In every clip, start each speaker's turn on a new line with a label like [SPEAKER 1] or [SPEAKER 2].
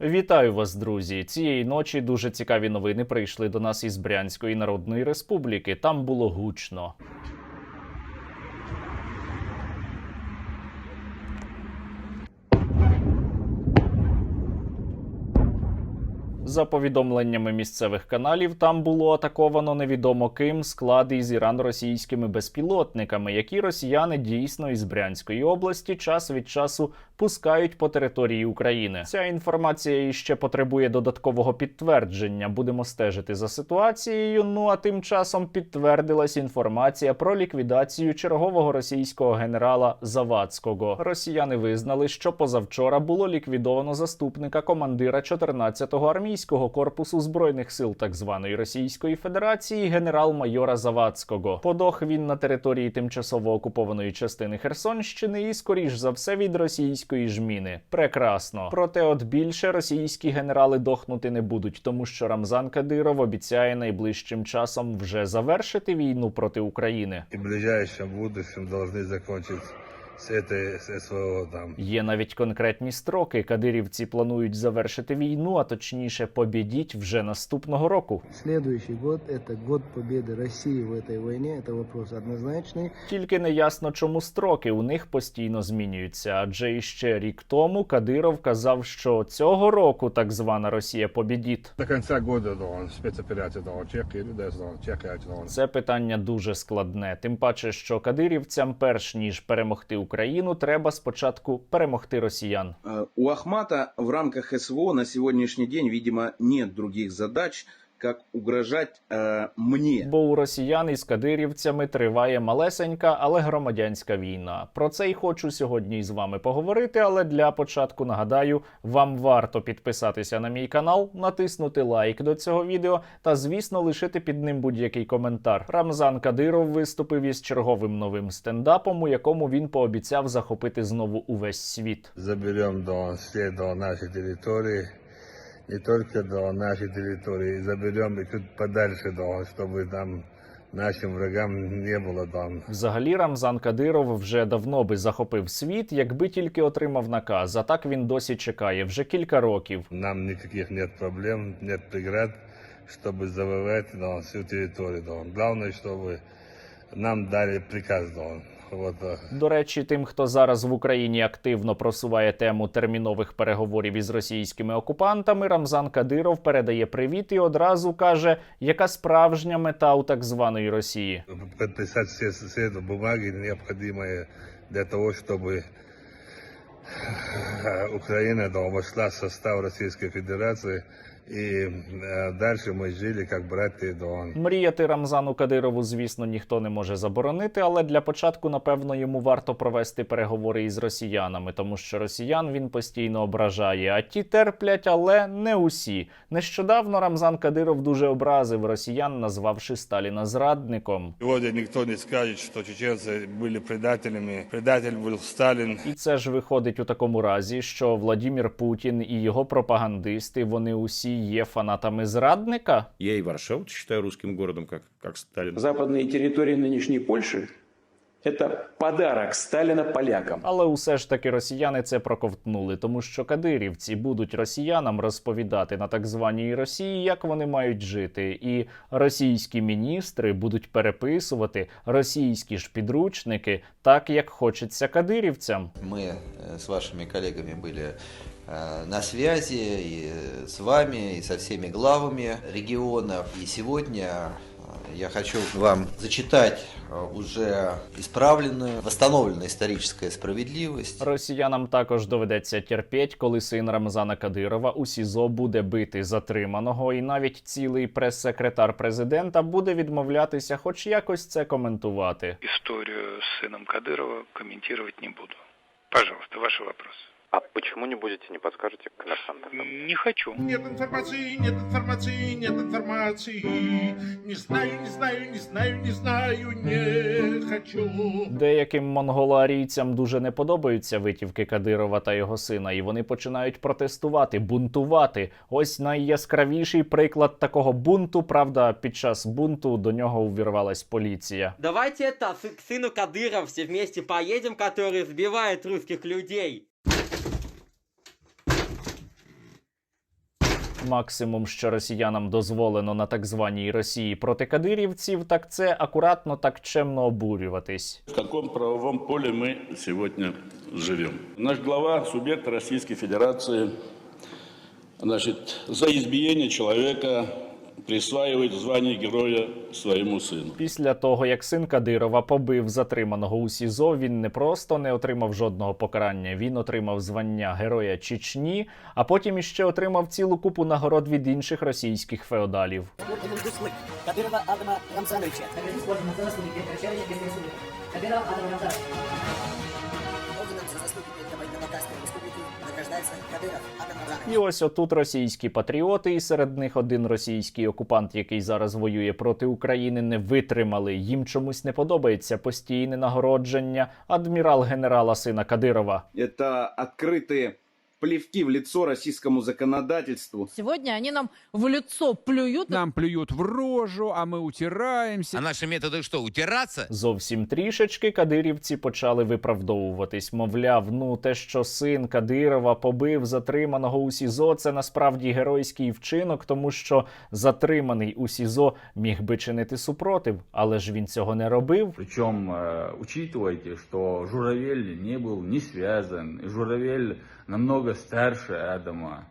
[SPEAKER 1] Вітаю вас, друзі! Цієї ночі дуже цікаві новини прийшли до нас із Брянської Народної Республіки. Там було гучно. За повідомленнями місцевих каналів, там було атаковано невідомо ким склади із ірано-російськими безпілотниками, які росіяни дійсно із Брянської області час від часу пускають по території України. Ця інформація іще потребує додаткового підтвердження. Будемо стежити за ситуацією. Ну а тим часом підтвердилась інформація про ліквідацію чергового російського генерала Завадського. Росіяни визнали, що позавчора було ліквідовано заступника командира 14-го армійського корпусу збройних сил так званої Російської Федерації генерал-майора Завадського. Подох він на території тимчасово окупованої частини Херсонщини і, скоріш за все, від російської жміни. Прекрасно. Проте, от більше російські генерали дохнути не будуть, тому що Рамзан Кадиров обіцяє найближчим часом вже завершити війну проти України.
[SPEAKER 2] и в ближайшем будущем должны закончить с этой с СВО там.
[SPEAKER 1] Є навіть конкретні строки. Кадирівці планують завершити війну, а точніше побідіть вже наступного року.
[SPEAKER 3] Следующий год – это год победы России в этой войне. Это вопрос однозначный.
[SPEAKER 1] Тільки не ясно, чому строки у них постійно змінюються. Адже іще рік тому Кадиров казав, що цього року так звана Росія побідіт.
[SPEAKER 2] До конца года должен спецоперацию должен Чехия, или даже должен Чехия должен.
[SPEAKER 1] Це питання дуже складне. Тим паче, що кадирівцям, перш ніж перемогти Україну, треба спочатку перемогти росіян.
[SPEAKER 4] Э, У Ахмата в рамках СВО на сьогоднішній день, видимо, нет других задач, как угрожать э, мне.
[SPEAKER 1] Бо у росіян із кадирівцями триває малесенька, але громадянська війна. Про це й хочу сьогодні із вами поговорити. Але для початку нагадаю, вам варто підписатися на мій канал, натиснути лайк до цього відео та, звісно, лишити під ним будь-який коментар. Рамзан Кадиров виступив із черговим новим стендапом, у якому він пообіцяв захопити знову увесь світ.
[SPEAKER 2] Заберем до все до нашей территории, не только до нашей территории, заберем и чуть подальше, до, чтобы там нашим врагам не было там.
[SPEAKER 1] Взагалі, Рамзан Кадиров вже давно би захопив світ, якби тільки отримав наказ. А так він досі чекає вже кілька років.
[SPEAKER 2] Нам никаких нет проблем, нет преград, чтобы завоевать да, всю территорию. Да. Главное, чтобы нам дали приказ. Да. Вот, э,
[SPEAKER 1] До речі, тим, хто зараз в Україні активно просуває тему термінових переговорів із російськими окупантами, Рамзан Кадиров передає привіт і одразу каже, яка справжня мета у так званої Росії.
[SPEAKER 2] подписать все, все бумаги, необходимые для того, чтобы э, Украина да, вошла в состав Российской Федерации, и э, дальше мы жили как братья Дон.
[SPEAKER 1] Мріяти Рамзану Кадирову, звісно, ніхто не може заборонити, але для початку, напевно, йому варто провести переговори із росіянами, тому що росіян він постійно ображає. А ті терплять, але не усі. Нещодавно Рамзан Кадиров дуже образив росіян, назвавши Сталіна зрадником.
[SPEAKER 2] Сегодня никто не скажет, что чеченцы были предателями. Предатель был Сталин.
[SPEAKER 1] І це ж виходить у такому разі, що Владімір Путін і його пропагандисти вони усі є фанатами зрадника.
[SPEAKER 5] Я и Варшаву считаю русским городом, как, как Сталин.
[SPEAKER 6] Западные территории нынешней Польши – это подарок Сталина полякам.
[SPEAKER 1] Але усе ж таки росіяни це проковтнули, тому що кадирівці будуть росіянам розповідати на так званій Росії, як вони мають жити, і російські міністри будуть переписувати російські ж підручники так, як хочеться кадирівцям.
[SPEAKER 7] Мы э, с вашими коллегами были э, на связи и с вами, и со всеми главами регионов. И сегодня э, я хочу вам зачитать э, уже исправленную, восстановленную историческая справедливость.
[SPEAKER 1] Росіянам також доведеться терпіть, коли син Рамзана Кадирова у СІЗО буде бити затриманого, і навіть цілий прес-секретар президента буде відмовлятися, хоч якось це коментувати.
[SPEAKER 8] историю с сыном Кадырова комментировать не буду. Пожалуйста, ваши вопросы.
[SPEAKER 9] А почему не будете, не подскажете, коммерсант?
[SPEAKER 8] Не хочу.
[SPEAKER 10] Нет информации, нет информации, нет информации. Не знаю, не знаю, не знаю, не знаю, не хочу.
[SPEAKER 1] Деяким монголоарійцям дуже не подобаються витівки Кадирова та його сина, і вони починають протестувати, бунтувати. Ось найяскравіший приклад такого бунту. Правда, під час бунту до нього увірвалась поліція.
[SPEAKER 11] Давайте это с- к сыну Кадыров все вместе поедем, который сбивает русских людей.
[SPEAKER 1] Максимум, що росіянам дозволено на так званій Росії проти кадирівців, так це акуратно так чемно обурюватись.
[SPEAKER 12] В каком правовому полі ми сьогодні живемо? Наш глава суб'єкт Російської Федерації значить, за ізбієння человека присваивает звание героя своему сыну.
[SPEAKER 1] Після того, як син Кадирова побив затриманого у СІЗО, він не просто не отримав жодного покарання, він отримав звання Героя Чечні, а потім іще отримав цілу купу нагород від інших російських феодалів.
[SPEAKER 13] Орденом Дуслы Кадырова Адама Рамзановича. Орденом за заслуги перед Кадырова Адама Рамзановича. Орденом за заслуги перед Кабардино-Балкарской республикой награждается Кадыров Адам Рамзанович.
[SPEAKER 1] І ось отут російські патріоти, і серед них один російський окупант, який зараз воює проти України, не витримали. Їм чомусь не подобається постійне нагородження адмірал генерала сина Кадирова.
[SPEAKER 4] Это открытые плевки в лицо российскому законодательству.
[SPEAKER 14] Сегодня они нам в лицо плюют.
[SPEAKER 15] Нам плюют в рожу, а мы утираемся.
[SPEAKER 16] А наши методы что, утираться?
[SPEAKER 1] Зовсім трішечки кадирівці почали виправдовуватись. Мовляв, ну те, що син Кадирова побив затриманого у СІЗО, це насправді геройський вчинок, тому що затриманий у СІЗО міг би чинити супротив, але ж він цього не робив.
[SPEAKER 17] Причем э, учитывайте, что Журавель не был не связан. и Журавель намного старше Адама.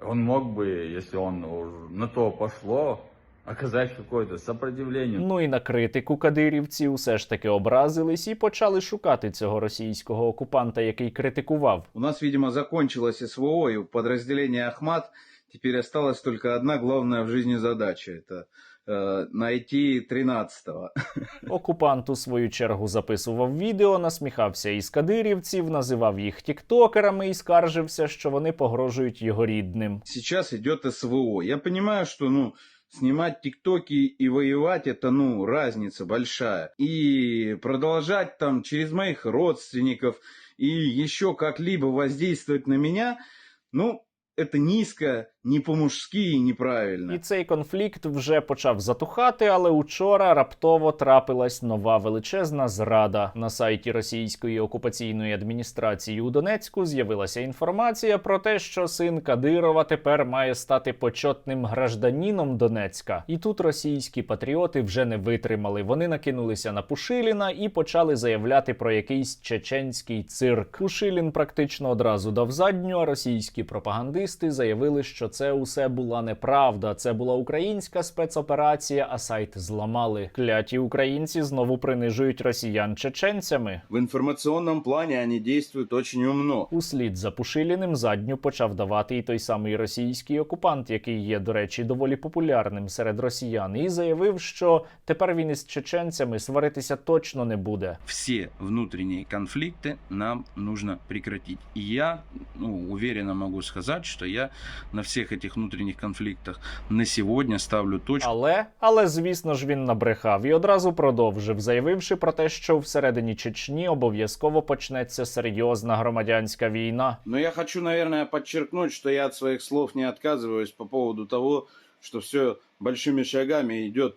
[SPEAKER 17] Он мог бы, если он уж на то пошло, оказать какое-то сопротивление.
[SPEAKER 1] Ну і на критику кадирівці усе ж таки образились і почали шукати цього російського окупанта, який критикував.
[SPEAKER 4] У нас, видимо, закончилось СВО, и у подразделения Ахмат теперь осталась только одна главная в жизни задача. Это э, найти 13-го.
[SPEAKER 1] Окупант у свою чергу записував відео, насміхався із кадирівців, називав їх тіктокерами і скаржився, що вони погрожують його рідним.
[SPEAKER 4] Сейчас идет СВО. Я понимаю, что, ну, снимать тиктоки и воевать, это, ну, разница большая. И продолжать там через моих родственников и еще как-либо воздействовать на меня, ну, это низко, не по-мужски и неправильно.
[SPEAKER 1] І цей конфлікт вже почав затухати, але учора раптово трапилась нова величезна зрада. На сайті російської окупаційної адміністрації у Донецьку з'явилася інформація про те, що син Кадирова тепер має стати почетним гражданіном Донецька. І тут російські патріоти вже не витримали. Вони накинулися на Пушиліна і почали заявляти про якийсь чеченський цирк. Пушилін практично одразу дав задню, а російські пропагандисти заявили, що це усе була неправда. Це була українська спецоперація, а сайт зламали. Кляті українці знову принижують росіян чеченцями.
[SPEAKER 4] В информационном плане они действуют очень умно.
[SPEAKER 1] Услід за Пушиліним задню почав давати і той самий російський окупант, який є, до речі, доволі популярним серед росіян, і заявив, що тепер він із чеченцями сваритися точно не буде.
[SPEAKER 4] Все внутренние конфликты нам нужно прекратить. И я ну, уверенно могу сказать, что я на всех этих внутренних конфликтах на сегодня ставлю точку.
[SPEAKER 1] Але, але звісно ж, він набрехав і одразу продовжив, заявивши про те, що всередині Чечні обов'язково почнеться серйозна громадянська війна.
[SPEAKER 4] Но я хочу, наверное, подчеркнуть, что я от своих слов не отказываюсь по поводу того, что все большими шагами идет,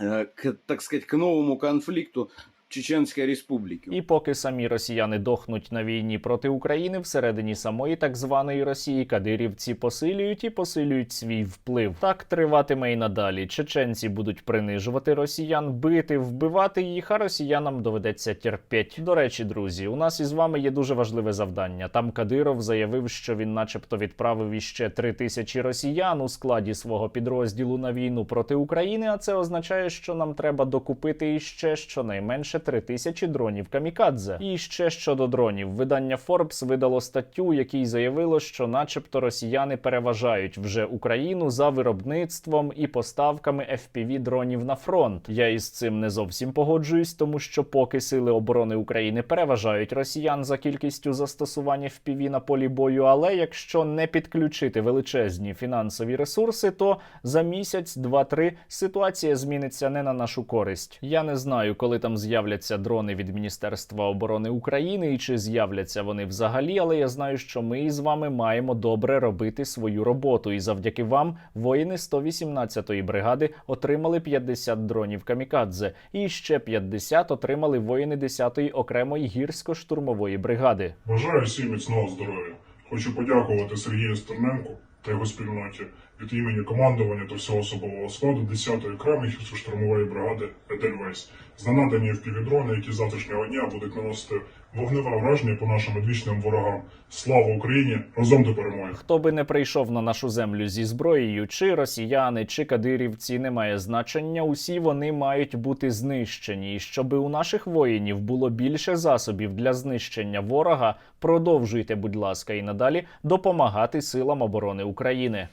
[SPEAKER 4] э, к, так сказать, к новому конфликту Чеченской Республики.
[SPEAKER 1] І поки самі росіяни дохнуть на війні проти України, всередині самої так званої Росії кадирівці посилюють і посилюють свій вплив. Так триватиме і надалі. Чеченці будуть принижувати росіян, бити, вбивати їх, а росіянам доведеться терпеть. До речі, друзі, у нас із вами є дуже важливе завдання. Там Кадиров заявив, що він, начебто, відправив іще три тисячі росіян у складі свого підрозділу на війну проти України. А це означає, що нам треба докупити іще щонайменше три тисячі дронів камікадзе. І ще щодо дронів, видання Forbes видало статтю, якій заявило, що, начебто, росіяни переважають вже Україну за виробництвом і поставками fpv дронів на фронт. Я із цим не зовсім погоджуюсь, тому що поки сили оборони України переважають росіян за кількістю застосування FPV на полі бою. Але якщо не підключити величезні фінансові ресурси, то за місяць, два-три ситуація зміниться не на нашу користь. Я не знаю, коли там з'являться дрони від Міністерства оборони України і чи з'являться вони взагалі, але я знаю, що ми із вами маємо добре робити свою роботу. І завдяки вам воїни 118-ї бригади отримали 50 дронів камікадзе, і ще 50 отримали воїни 10-ї окремої гірсько-штурмової бригади.
[SPEAKER 18] Бажаю всім міцного здоров'я. Хочу подякувати Сергію Стерненку та його спільноті від імені командування та всього особового складу 10-ї окремої гірсько-штурмової бригади Едельвейс за надані півдрони, які завтрашнього дня будуть наносити вогневе враження по нашим одвічним ворогам. Слава Україні! Разом до перемоги!
[SPEAKER 1] Хто би не прийшов на нашу землю зі зброєю, чи росіяни, чи кадирівці, не має значення. Усі вони мають бути знищені. І щоби у наших воїнів було більше засобів для знищення ворога, продовжуйте, будь ласка, і надалі допомагати силам оборони України.